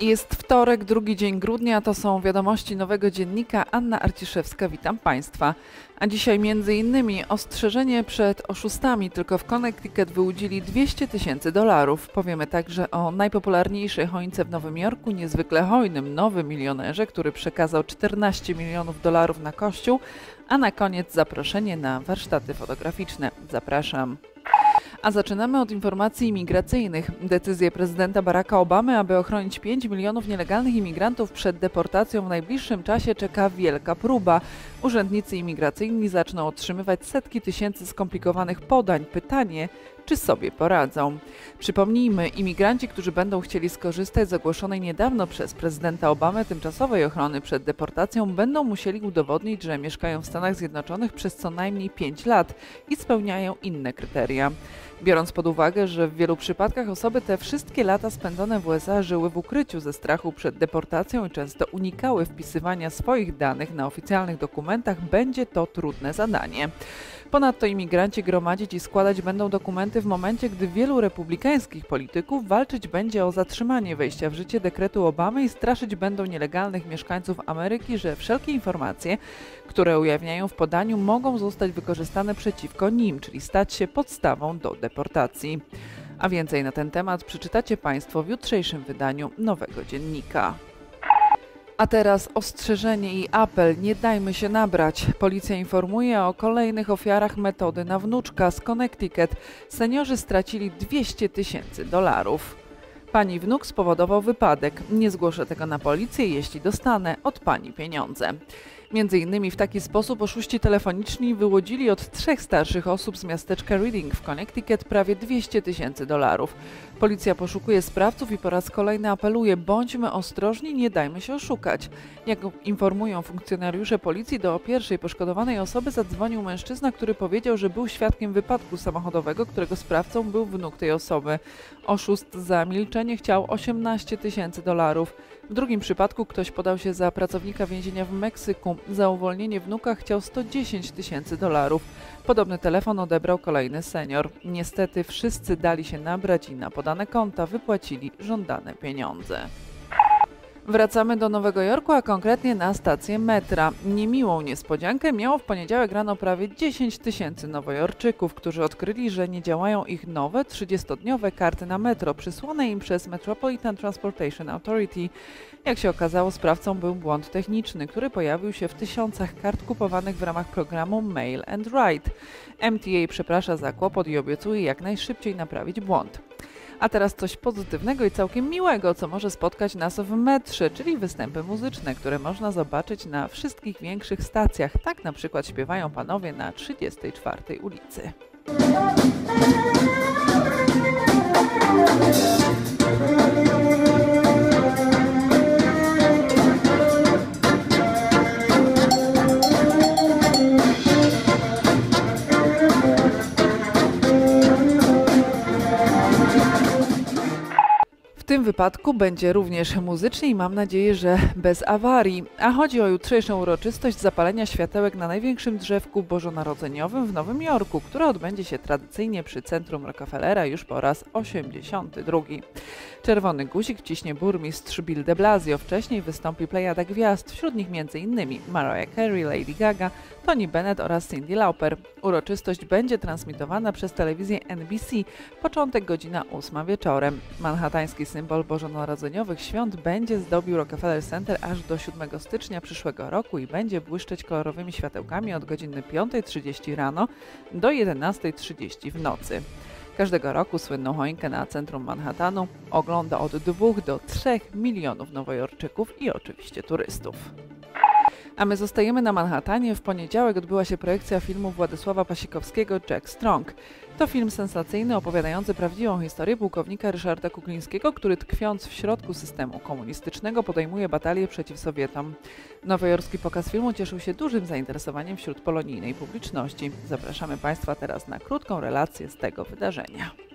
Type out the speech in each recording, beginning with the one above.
Jest wtorek, drugi dzień grudnia, to są wiadomości nowego dziennika. Anna Arciszewska, witam Państwa. A dzisiaj między innymi ostrzeżenie przed oszustami. Tylko w Connecticut wyłudzili 200 tysięcy dolarów. Powiemy także o najpopularniejszej choince w Nowym Jorku, niezwykle hojnym nowym milionerze, który przekazał 14 milionów dolarów na kościół. A na koniec zaproszenie na warsztaty fotograficzne. Zapraszam. A zaczynamy od informacji imigracyjnych. Decyzję prezydenta Baracka Obamy, aby ochronić 5 milionów nielegalnych imigrantów przed deportacją w najbliższym czasie czeka wielka próba. Urzędnicy imigracyjni zaczną otrzymywać setki tysięcy skomplikowanych podań. Pytanie, czy sobie poradzą. Przypomnijmy, imigranci, którzy będą chcieli skorzystać z ogłoszonej niedawno przez prezydenta Obamy tymczasowej ochrony przed deportacją, będą musieli udowodnić, że mieszkają w Stanach Zjednoczonych przez co najmniej 5 lat i spełniają inne kryteria. Biorąc pod uwagę, że w wielu przypadkach osoby te wszystkie lata spędzone w USA żyły w ukryciu ze strachu przed deportacją i często unikały wpisywania swoich danych na oficjalnych dokumentach, będzie to trudne zadanie. Ponadto imigranci gromadzić i składać będą dokumenty w momencie, gdy wielu republikańskich polityków walczyć będzie o zatrzymanie wejścia w życie dekretu Obamy i straszyć będą nielegalnych mieszkańców Ameryki, że wszelkie informacje, które ujawniają w podaniu, mogą zostać wykorzystane przeciwko nim, czyli stać się podstawą do deportacji. A więcej na ten temat przeczytacie Państwo w jutrzejszym wydaniu Nowego Dziennika. A teraz ostrzeżenie i apel, nie dajmy się nabrać. Policja informuje o kolejnych ofiarach metody na wnuczka z Connecticut. Seniorzy stracili 200 tysięcy dolarów. Pani wnuk spowodował wypadek. Nie zgłoszę tego na policję, jeśli dostanę od pani pieniądze. Między innymi w taki sposób oszuści telefoniczni wyłodzili od trzech starszych osób z miasteczka Reading w Connecticut prawie 200 tysięcy dolarów. Policja poszukuje sprawców i po raz kolejny apeluje: bądźmy ostrożni, nie dajmy się oszukać. Jak informują funkcjonariusze policji, do pierwszej poszkodowanej osoby zadzwonił mężczyzna, który powiedział, że był świadkiem wypadku samochodowego, którego sprawcą był wnuk tej osoby. Oszust za milczenie chciał 18 tysięcy dolarów. W drugim przypadku ktoś podał się za pracownika więzienia w Meksyku. Za uwolnienie wnuka chciał 110 tysięcy dolarów. Podobny telefon odebrał kolejny senior. Niestety wszyscy dali się nabrać i na podane konta wypłacili żądane pieniądze. Wracamy do Nowego Jorku, a konkretnie na stację metra. Niemiłą niespodziankę miało w poniedziałek rano prawie 10 tysięcy nowojorczyków, którzy odkryli, że nie działają ich nowe 30-dniowe karty na metro przysłane im przez Metropolitan Transportation Authority. Jak się okazało, sprawcą był błąd techniczny, który pojawił się w tysiącach kart kupowanych w ramach programu Mail and Ride. MTA przeprasza za kłopot i obiecuje jak najszybciej naprawić błąd. A teraz coś pozytywnego i całkiem miłego, co może spotkać nas w metrze, czyli występy muzyczne, które można zobaczyć na wszystkich większych stacjach. Tak na przykład śpiewają panowie na 34 ulicy. Wypadku będzie również muzycznie i mam nadzieję, że bez awarii. A chodzi o jutrzejszą uroczystość zapalenia światełek na największym drzewku bożonarodzeniowym w Nowym Jorku, która odbędzie się tradycyjnie przy centrum Rockefellera już po raz 82. Czerwony guzik wciśnie burmistrz Bill de Blasio. Wcześniej wystąpi plejada gwiazd, wśród nich m.in. Mariah Carey, Lady Gaga, Tony Bennett oraz Cindy Lauper. Uroczystość będzie transmitowana przez telewizję NBC. Początek godzina 8 wieczorem. Manhattański symbol bożonarodzeniowych świąt będzie zdobił Rockefeller Center aż do 7 stycznia przyszłego roku i będzie błyszczeć kolorowymi światełkami od godziny 5.30 rano do 11.30 w nocy. Każdego roku słynną choinkę na centrum Manhattanu ogląda od 2 do 3 milionów nowojorczyków i oczywiście turystów. A my zostajemy na Manhattanie. W poniedziałek odbyła się projekcja filmu Władysława Pasikowskiego Jack Strong. To film sensacyjny opowiadający prawdziwą historię pułkownika Ryszarda Kuklińskiego, który tkwiąc w środku systemu komunistycznego podejmuje batalię przeciw Sowietom. Nowojorski pokaz filmu cieszył się dużym zainteresowaniem wśród polonijnej publiczności. Zapraszamy Państwa teraz na krótką relację z tego wydarzenia.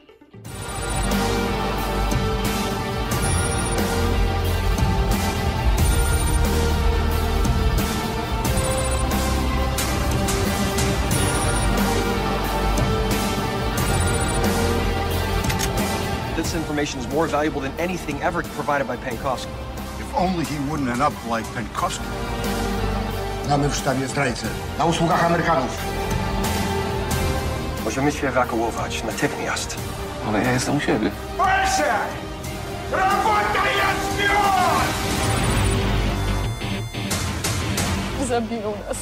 This information is more valuable than anything ever provided by Pankowski. If only he wouldn't end up like Penkowski. Mamy w sztabie zdrajcę. Na usługach Amerykanów. Możemy się ewakuować natychmiast. Ale ja jestem u siebie. Zabiją nas.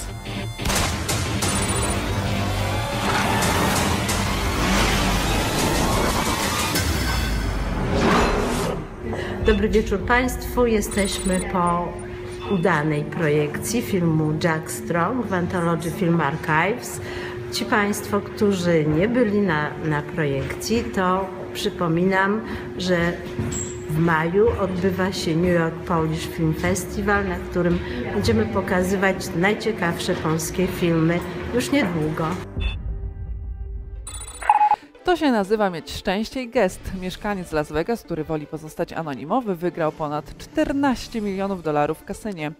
Dobry wieczór Państwu. Jesteśmy po udanej projekcji filmu Jack Strong w Anthology Film Archives. Ci Państwo, którzy nie byli na, na projekcji, to przypominam, że w maju odbywa się New York Polish Film Festival, na którym będziemy pokazywać najciekawsze polskie filmy już niedługo. To się nazywa mieć szczęście i gest. Mieszkaniec Las Vegas, który woli pozostać anonimowy, wygrał ponad 14 milionów dolarów w kasynie.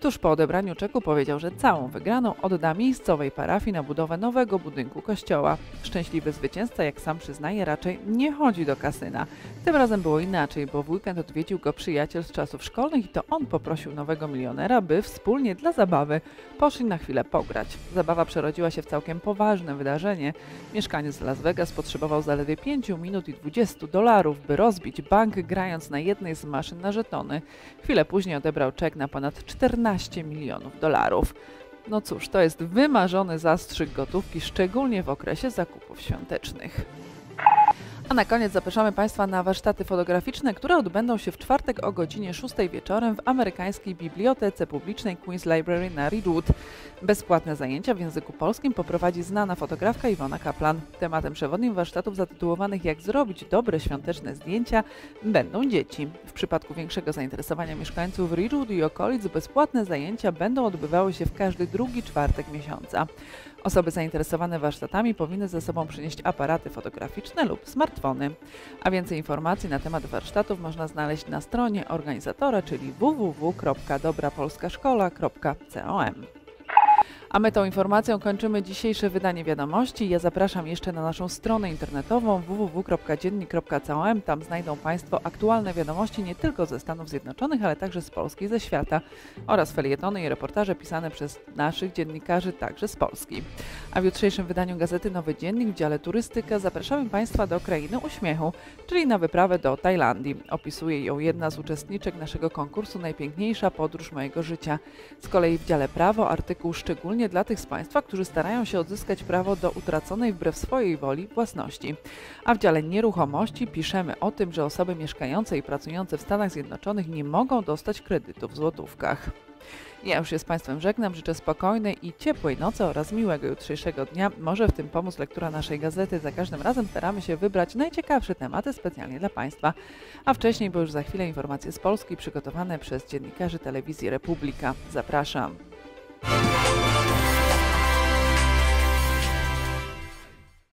Tuż po odebraniu czeku powiedział, że całą wygraną odda miejscowej parafii na budowę nowego budynku kościoła. Szczęśliwy zwycięzca, jak sam przyznaje, raczej nie chodzi do kasyna. Tym razem było inaczej, bo w weekend odwiedził go przyjaciel z czasów szkolnych i to on poprosił nowego milionera, by wspólnie dla zabawy poszli na chwilę pograć. Zabawa przerodziła się w całkiem poważne wydarzenie. Mieszkaniec z Las Vegas potrzebował zaledwie 5 minut i 20 dolarów, by rozbić bank grając na jednej z maszyn na żetony. Chwilę później odebrał czek na ponad 14 milionów dolarów. No cóż, to jest wymarzony zastrzyk gotówki, szczególnie w okresie zakupów świątecznych. A na koniec zapraszamy Państwa na warsztaty fotograficzne, które odbędą się w czwartek o godzinie 6 wieczorem w amerykańskiej Bibliotece Publicznej Queen's Library na Ridgewood. Bezpłatne zajęcia w języku polskim poprowadzi znana fotografka Iwona Kaplan. Tematem przewodnim warsztatów zatytułowanych Jak zrobić dobre świąteczne zdjęcia będą dzieci. W przypadku większego zainteresowania mieszkańców Ridgewood i okolic bezpłatne zajęcia będą odbywały się w każdy drugi czwartek miesiąca. Osoby zainteresowane warsztatami powinny ze sobą przynieść aparaty fotograficzne lub smartfony. A więcej informacji na temat warsztatów można znaleźć na stronie organizatora, czyli www.dobrapolskaszkola.com. A my tą informacją kończymy dzisiejsze wydanie wiadomości. Ja zapraszam jeszcze na naszą stronę internetową www.dziennik.com. Tam znajdą Państwo aktualne wiadomości nie tylko ze Stanów Zjednoczonych, ale także z Polski ze świata oraz felietony i reportaże pisane przez naszych dziennikarzy także z Polski. A w jutrzejszym wydaniu gazety Nowy Dziennik w dziale turystyka zapraszamy Państwa do krainy uśmiechu, czyli na wyprawę do Tajlandii. Opisuje ją jedna z uczestniczek naszego konkursu Najpiękniejsza podróż mojego życia. Z kolei w dziale prawo artykuł szczególnie dla tych z Państwa, którzy starają się odzyskać prawo do utraconej wbrew swojej woli własności. A w dziale nieruchomości piszemy o tym, że osoby mieszkające i pracujące w Stanach Zjednoczonych nie mogą dostać kredytu w złotówkach. Ja już się z Państwem żegnam, życzę spokojnej i ciepłej nocy oraz miłego jutrzejszego dnia. Może w tym pomóc lektura naszej gazety. Za każdym razem staramy się wybrać najciekawsze tematy specjalnie dla Państwa. A wcześniej, bo już za chwilę informacje z Polski przygotowane przez dziennikarzy telewizji Republika. Zapraszam.